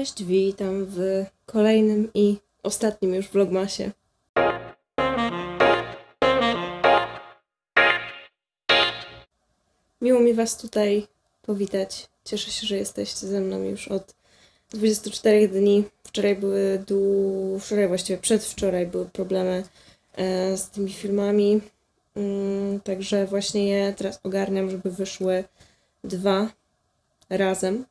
Cześć, witam w kolejnym i ostatnim już vlogmasie. Miło mi Was tutaj powitać. Cieszę się, że jesteście ze mną już od 24 dni. Wczoraj były dłu... wczoraj właściwie przedwczoraj były problemy e, z tymi filmami. Mm, także właśnie je teraz ogarniam, żeby wyszły dwa razem.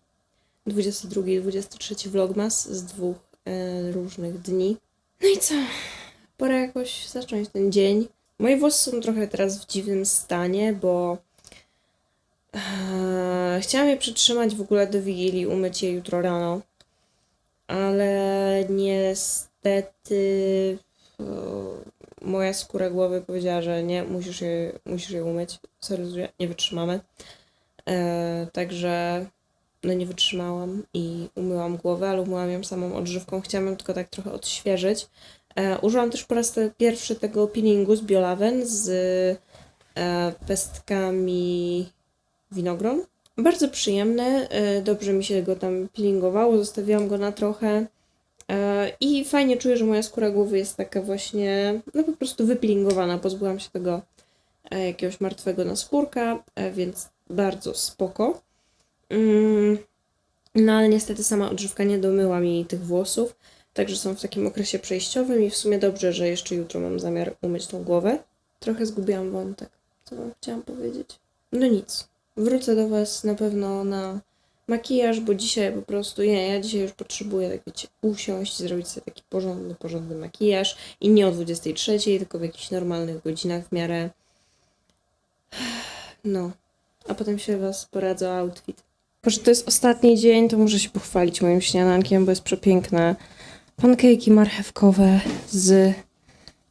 22 i 23 vlogmas z dwóch e, różnych dni. No i co? Pora jakoś zacząć ten dzień. Moje włosy są trochę teraz w dziwnym stanie, bo e, chciałam je przytrzymać w ogóle do Wigilii, umyć je jutro rano, ale niestety e, moja skóra głowy powiedziała, że nie, musisz je, musisz je umyć. Serio, nie wytrzymamy. E, także no nie wytrzymałam i umyłam głowę, ale umyłam ją samą odżywką. Chciałam ją tylko tak trochę odświeżyć. E, użyłam też po raz pierwszy tego peelingu z Biolaven z e, pestkami winogron. Bardzo przyjemny, e, dobrze mi się go tam peelingowało, zostawiłam go na trochę. E, I fajnie czuję, że moja skóra głowy jest taka właśnie, no po prostu wypeelingowana. Pozbyłam się tego e, jakiegoś martwego naskórka, e, więc bardzo spoko. Mm, No ale niestety sama odżywka nie domyła mi tych włosów, także są w takim okresie przejściowym i w sumie dobrze, że jeszcze jutro mam zamiar umyć tą głowę. Trochę zgubiłam wątek, co wam chciałam powiedzieć. No nic, wrócę do was na pewno na makijaż, bo dzisiaj po prostu, nie, ja dzisiaj już potrzebuję tak wiecie, usiąść, zrobić sobie taki porządny, porządny makijaż i nie o 23, tylko w jakichś normalnych godzinach w miarę no, a potem się was poradzę outfit. Jako, że to jest ostatni dzień, to muszę się pochwalić moim śniadankiem, bo jest przepiękne. Pankejki marchewkowe z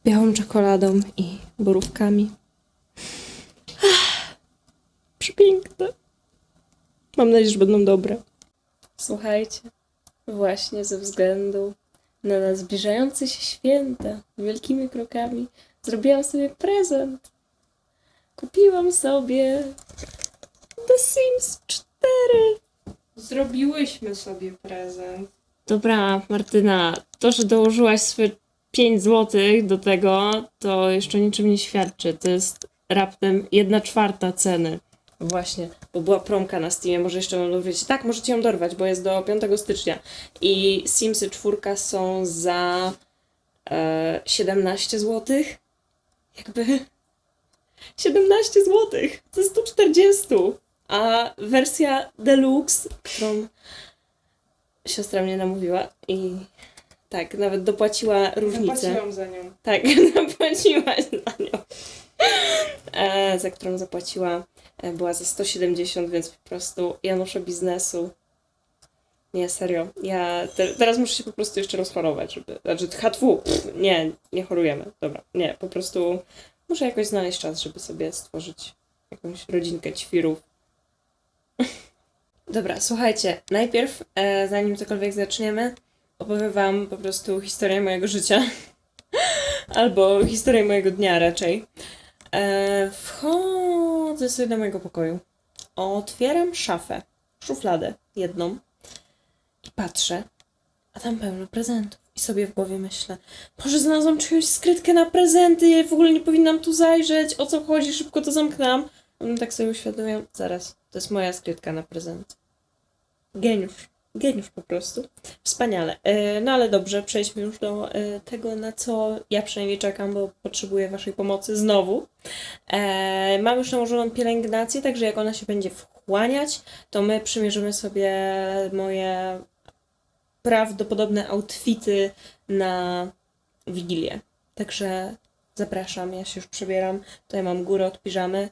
białą czekoladą i borówkami. Ah, Przepiękne. Mam nadzieję, że będą dobre. Słuchajcie, właśnie ze względu na zbliżające się święta wielkimi krokami zrobiłam sobie prezent. Kupiłam sobie The Sims 4. Zrobiłyśmy sobie prezent. Dobra, Martyna, to, że dołożyłaś swoje 5 zł do tego, to jeszcze niczym nie świadczy. To jest raptem 1 czwarta ceny. Właśnie, bo była promka na Steamie, może jeszcze mam powiedzieć. Tak, możecie ją dorwać, bo jest do 5 stycznia. I Simsy 4 są za e, 17 zł. Jakby 17 zł ze 140. A wersja deluxe, którą siostra mnie namówiła i tak, nawet dopłaciła różnicę. Zapłaciłam za nią. Tak, zapłaciłaś za nią. E, za którą zapłaciła e, była za 170, więc po prostu ja noszę biznesu. Nie, serio. Ja te, teraz muszę się po prostu jeszcze rozchorować, żeby. Znaczy, hatwu, pff, nie, nie chorujemy. Dobra, nie, po prostu muszę jakoś znaleźć czas, żeby sobie stworzyć jakąś rodzinkę ćwirów. Dobra, słuchajcie, najpierw, e, zanim cokolwiek zaczniemy, opowiem wam po prostu historię mojego życia. Albo historię mojego dnia raczej. E, wchodzę sobie do mojego pokoju. Otwieram szafę, szufladę jedną i patrzę, a tam pełno prezentów. I sobie w głowie myślę, Boże, znalazłam czyjąś skrytkę na prezenty, ja w ogóle nie powinnam tu zajrzeć, o co chodzi, szybko to zamknęłam. No tak sobie uświadomiłam, zaraz, to jest moja skrytka na prezent. Geniusz. Geniusz po prostu. Wspaniale. E, No ale dobrze, przejdźmy już do e, tego, na co ja przynajmniej czekam, bo potrzebuję Waszej pomocy znowu. E, Mam już nałożoną pielęgnację, także jak ona się będzie wchłaniać, to my przymierzymy sobie moje prawdopodobne outfity na Wigilię. Także zapraszam, ja się już przebieram. Tutaj mam górę od piżamy,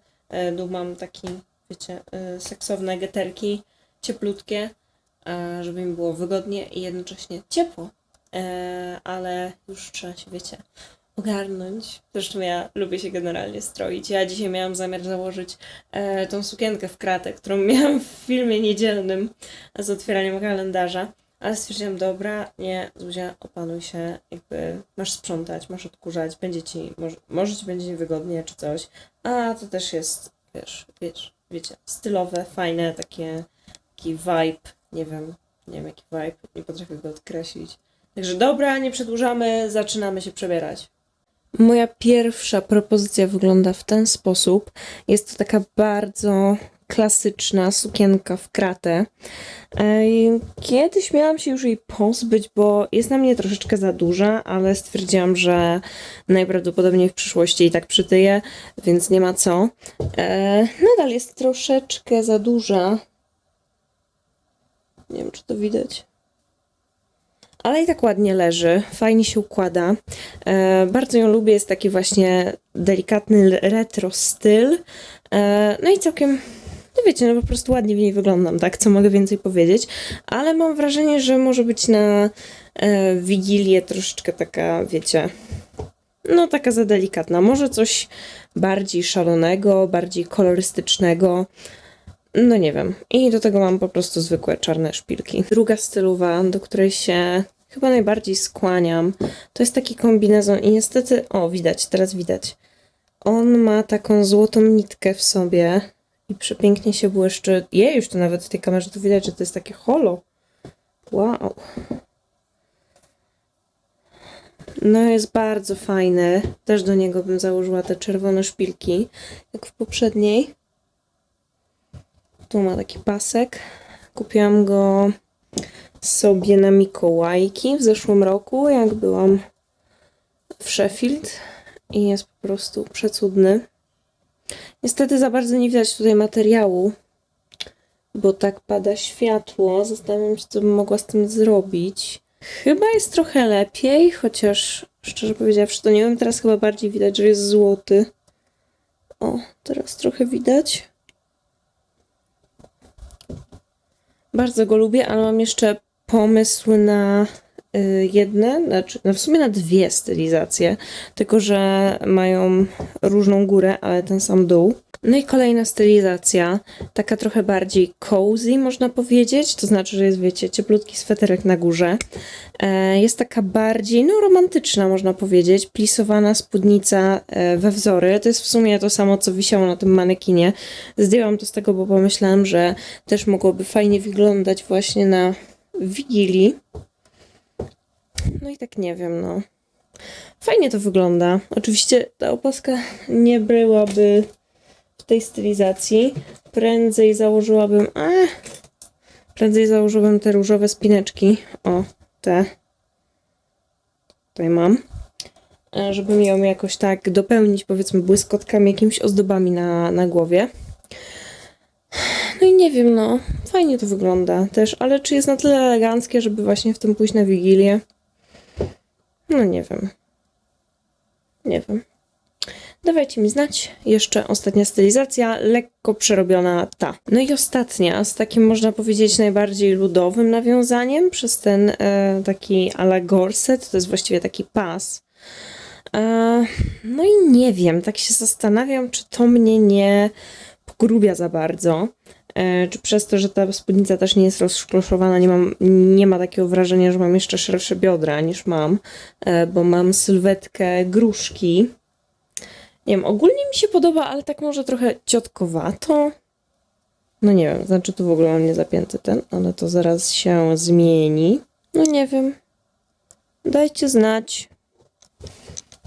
dół mam taki, wiecie, seksowne geterki, cieplutkie e, żeby mi było wygodnie i jednocześnie ciepło. E, ale już trzeba się, wiecie, ogarnąć. Zresztą ja lubię się generalnie stroić. Ja dzisiaj miałam zamiar założyć e, tą sukienkę w kratę, którą miałam w filmie niedzielnym z otwieraniem kalendarza. Ale stwierdziłam, dobra, nie, Zuzia, opanuj się, jakby masz sprzątać, masz odkurzać, będzie ci, może, może ci będzie niewygodnie czy coś. A to też jest, wiesz, wiesz, wiecie, stylowe, fajne, takie, taki vibe, nie wiem, Nie wiem jaki vibe, nie potrafię go odkreślić. Także dobra, nie przedłużamy, zaczynamy się przebierać. Moja pierwsza propozycja wygląda w ten sposób. Jest to taka bardzo klasyczna sukienka w kratę. Kiedyś miałam się już jej pozbyć, bo jest na mnie troszeczkę za duża, ale stwierdziłam, że najprawdopodobniej w przyszłości i tak przytyję, więc nie ma co. Nadal jest troszeczkę za duża. Nie wiem, czy to widać. Ale i tak ładnie leży, fajnie się układa. E, bardzo ją lubię, jest taki właśnie delikatny retro styl. E, no i całkiem, no wiecie, no po prostu ładnie w niej wyglądam, tak? Co mogę więcej powiedzieć? Ale mam wrażenie, że może być na e, Wigilię troszeczkę taka, wiecie, no taka za delikatna. Może coś bardziej szalonego, bardziej kolorystycznego. No nie wiem. I do tego mam po prostu zwykłe czarne szpilki. Druga stylowa, do której się chyba najbardziej skłaniam, to jest taki kombinezon i niestety, o widać, teraz widać. On ma taką złotą nitkę w sobie i przepięknie się błyszczy. Je, już to nawet w tej kamerze to widać, że to jest takie holo. Wow. No jest bardzo fajny. Też do niego bym założyła te czerwone szpilki, jak w poprzedniej. Tu ma taki pasek. Kupiłam go sobie na Mikołajki w zeszłym roku, jak byłam w Sheffield. I jest po prostu przecudny. Niestety za bardzo nie widać tutaj materiału, bo tak pada światło. Zastanawiam się, co bym mogła z tym zrobić. Chyba jest trochę lepiej, chociaż szczerze powiedziawszy, to nie wiem, teraz chyba bardziej widać, że jest złoty. O, teraz trochę widać. Bardzo go lubię, ale mam jeszcze pomysł na y, jedne, znaczy no w sumie na dwie stylizacje, tylko że mają różną górę, ale ten sam dół. No i kolejna stylizacja, taka trochę bardziej cozy, można powiedzieć, to znaczy, że jest, wiecie, cieplutki sweterek na górze. E, Jest taka bardziej, no romantyczna, można powiedzieć, plisowana spódnica e, we wzory. To jest w sumie to samo, co wisiało na tym manekinie. Zdjęłam to z tego, bo pomyślałam, że też mogłoby fajnie wyglądać właśnie na Wigilii. No i tak nie wiem, no. Fajnie to wygląda. Oczywiście ta opaska nie byłaby w tej stylizacji. Prędzej założyłabym. A, prędzej założyłabym te różowe spineczki. O, te. Tutaj mam. E, Żebym ją jakoś tak dopełnić, powiedzmy, błyskotkami, jakimiś ozdobami na, na głowie. No i nie wiem, no. Fajnie to wygląda też, ale czy jest na tyle eleganckie, żeby właśnie w tym pójść na Wigilię? No nie wiem. Nie wiem. Dawajcie mi znać. Jeszcze ostatnia stylizacja, lekko przerobiona ta. No i ostatnia, z takim można powiedzieć najbardziej ludowym nawiązaniem przez ten e, taki a la gorset, to jest właściwie taki pas. E, no i nie wiem, tak się zastanawiam, czy to mnie nie pogrubia za bardzo. E, czy przez to, że ta spódnica też nie jest rozszkloszowana, nie, mam, nie ma takiego wrażenia, że mam jeszcze szersze biodra niż mam, e, bo mam sylwetkę gruszki. Nie wiem, ogólnie mi się podoba, ale tak może trochę ciotkowato. No nie wiem, znaczy tu w ogóle mam nie zapięty ten, ale to zaraz się zmieni. No nie wiem. Dajcie znać,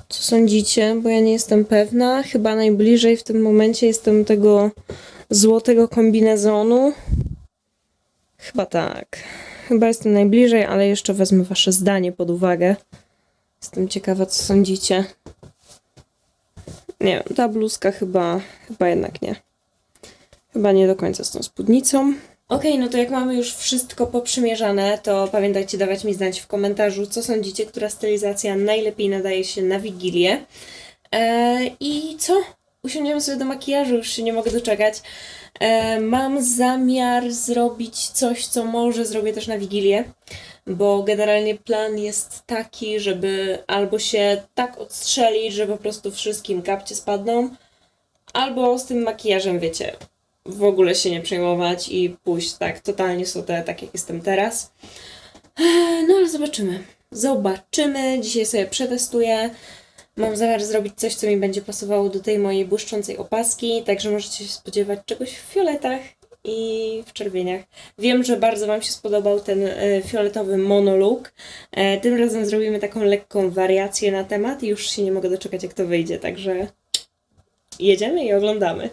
co sądzicie, bo ja nie jestem pewna. Chyba najbliżej w tym momencie jestem tego złotego kombinezonu. Chyba tak. Chyba jestem najbliżej, ale jeszcze wezmę wasze zdanie pod uwagę. Jestem ciekawa, co sądzicie. Nie wiem, ta bluzka chyba, chyba jednak nie. Chyba nie do końca z tą spódnicą. Okej, no to jak mamy już wszystko poprzymierzane, to pamiętajcie dawać mi znać w komentarzu, co sądzicie, która stylizacja najlepiej nadaje się na Wigilię. Eee, I co? Usiądziemy sobie do makijażu, już się nie mogę doczekać. E, mam zamiar zrobić coś, co może zrobię też na Wigilię, bo generalnie plan jest taki, żeby albo się tak odstrzelić, że po prostu wszystkim kapcie spadną, albo z tym makijażem, wiecie, w ogóle się nie przejmować i pójść tak totalnie sute, tak jak jestem teraz. E, No ale zobaczymy. Zobaczymy. Dzisiaj sobie przetestuję. Mam zamiar zrobić coś, co mi będzie pasowało do tej mojej błyszczącej opaski, także możecie się spodziewać czegoś w fioletach i w czerwieniach. Wiem, że bardzo Wam się spodobał ten e, fioletowy monolog. E, tym razem zrobimy taką lekką wariację na temat i już się nie mogę doczekać, jak to wyjdzie, także jedziemy i oglądamy.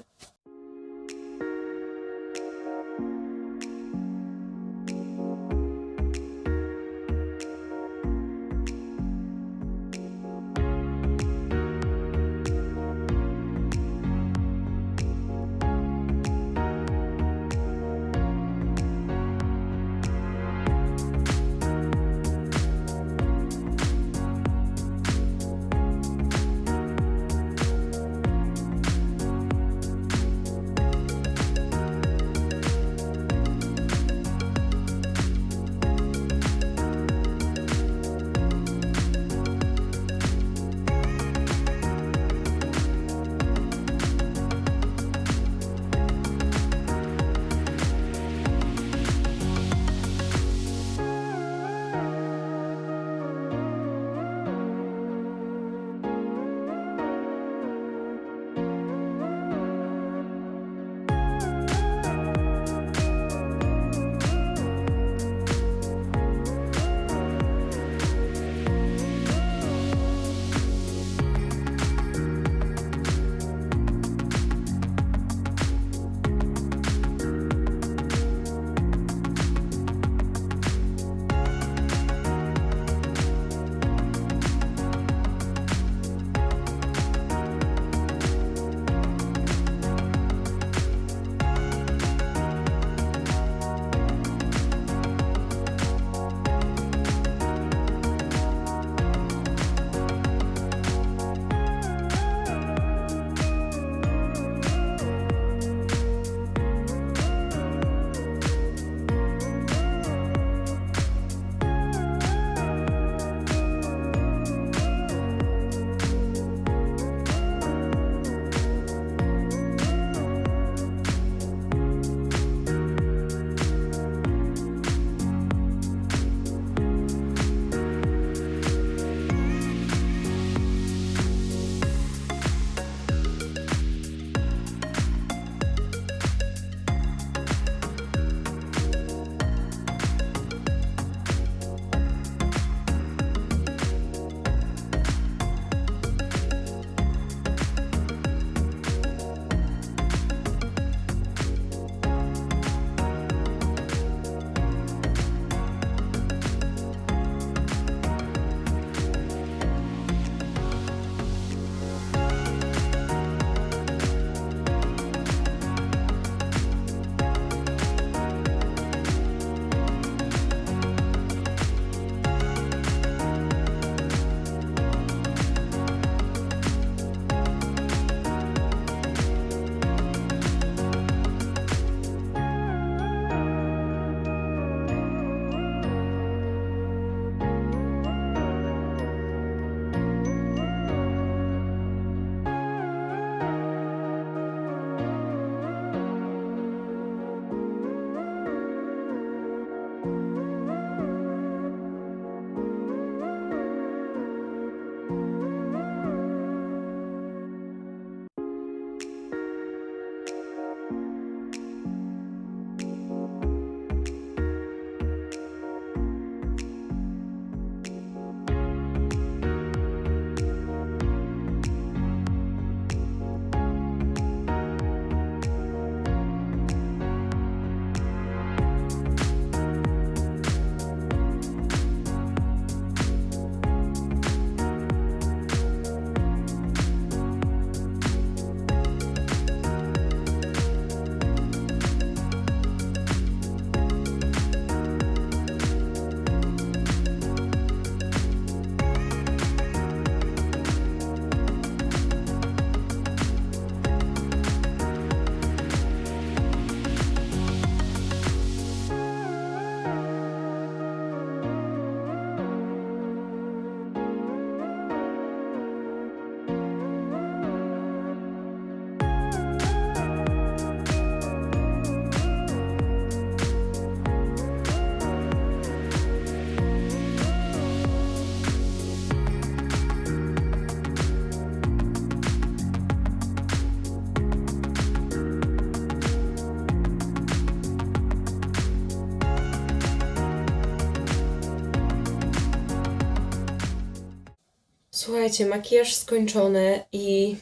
Słuchajcie, makijaż skończony i.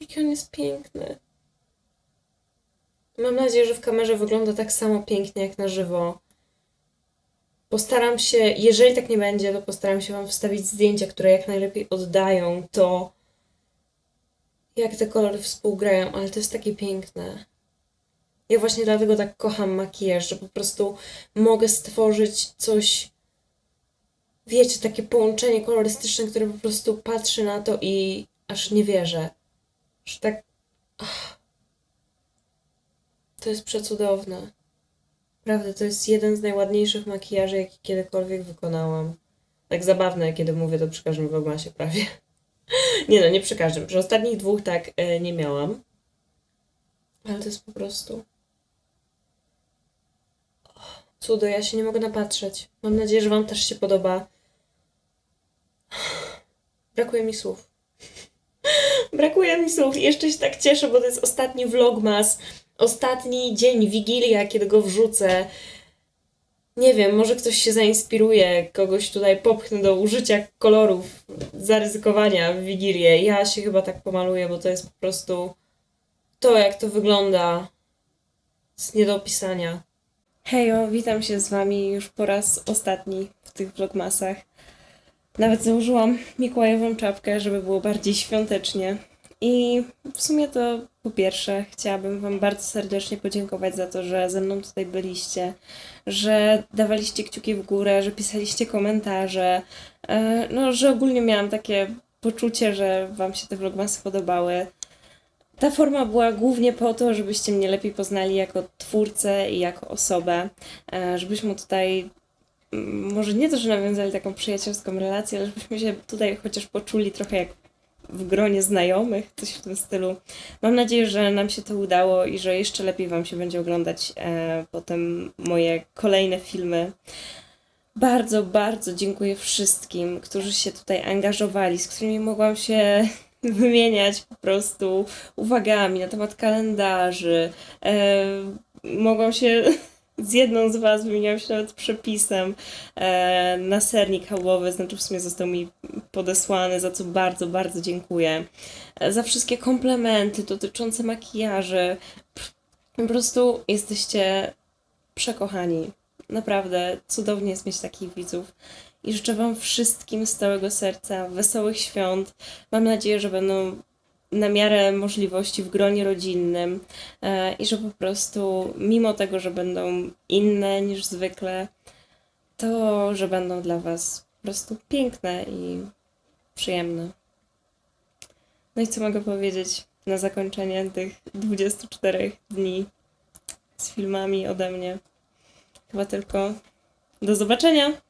Jaki on jest piękny. Mam nadzieję, że w kamerze wygląda tak samo pięknie jak na żywo. Postaram się, jeżeli tak nie będzie, to postaram się Wam wstawić zdjęcia, które jak najlepiej oddają to, jak te kolory współgrają, ale to jest takie piękne. Ja właśnie dlatego tak kocham makijaż, że po prostu mogę stworzyć coś, wiecie, takie połączenie kolorystyczne, które po prostu patrzy na to i aż nie wierzę. Że tak. To jest przecudowne. Prawda, to jest jeden z najładniejszych makijaży, jaki kiedykolwiek wykonałam. Tak zabawne, kiedy mówię to przy każdym vlogmasie prawie. Nie no, nie przy każdym. Przy ostatnich dwóch tak e, nie miałam. Ale to jest po prostu... Cudo, ja się nie mogę napatrzeć. Mam nadzieję, że Wam też się podoba. Brakuje mi słów. Brakuje mi słów. Jeszcze się tak cieszę, bo to jest ostatni vlogmas. Ostatni dzień, Wigilia, kiedy go wrzucę. Nie wiem, może ktoś się zainspiruje, kogoś tutaj popchnę do użycia kolorów, zaryzykowania w Wigilię. Ja się chyba tak pomaluję, bo to jest po prostu to, jak to wygląda. jest nie do opisania. Hejo, witam się z Wami już po raz ostatni w tych vlogmasach. Nawet założyłam Mikołajową czapkę, żeby było bardziej świątecznie. I w sumie to po pierwsze chciałabym Wam bardzo serdecznie podziękować za to, że ze mną tutaj byliście, że dawaliście kciuki w górę, że pisaliście komentarze, e, no, że ogólnie miałam takie poczucie, że Wam się te vlogmasy podobały. Ta forma była głównie po to, żebyście mnie lepiej poznali jako twórcę i jako osobę, e, żebyśmy tutaj może nie to, że nawiązali taką przyjacielską relację, ale żebyśmy się tutaj chociaż poczuli trochę jak w gronie znajomych, coś w tym stylu. Mam nadzieję, że nam się to udało i że jeszcze lepiej Wam się będzie oglądać e, potem moje kolejne filmy. Bardzo, bardzo dziękuję wszystkim, którzy się tutaj angażowali, z którymi mogłam się wymieniać po prostu uwagami na temat kalendarzy. E, mogłam się z jedną z Was wymieniałam się nawet przepisem e, na sernik chałowy, znaczy w sumie został mi podesłany, za co bardzo, bardzo dziękuję. E, za wszystkie komplementy dotyczące makijaży. Po prostu jesteście przekochani. Naprawdę cudownie jest mieć takich widzów. I życzę Wam wszystkim z całego serca wesołych świąt. Mam nadzieję, że będą na miarę możliwości w gronie rodzinnym e, i że po prostu, mimo tego, że będą inne niż zwykle, to że będą dla Was po prostu piękne i przyjemne. No i co mogę powiedzieć na zakończenie tych 24 dni z filmami ode mnie? Chyba tylko do zobaczenia!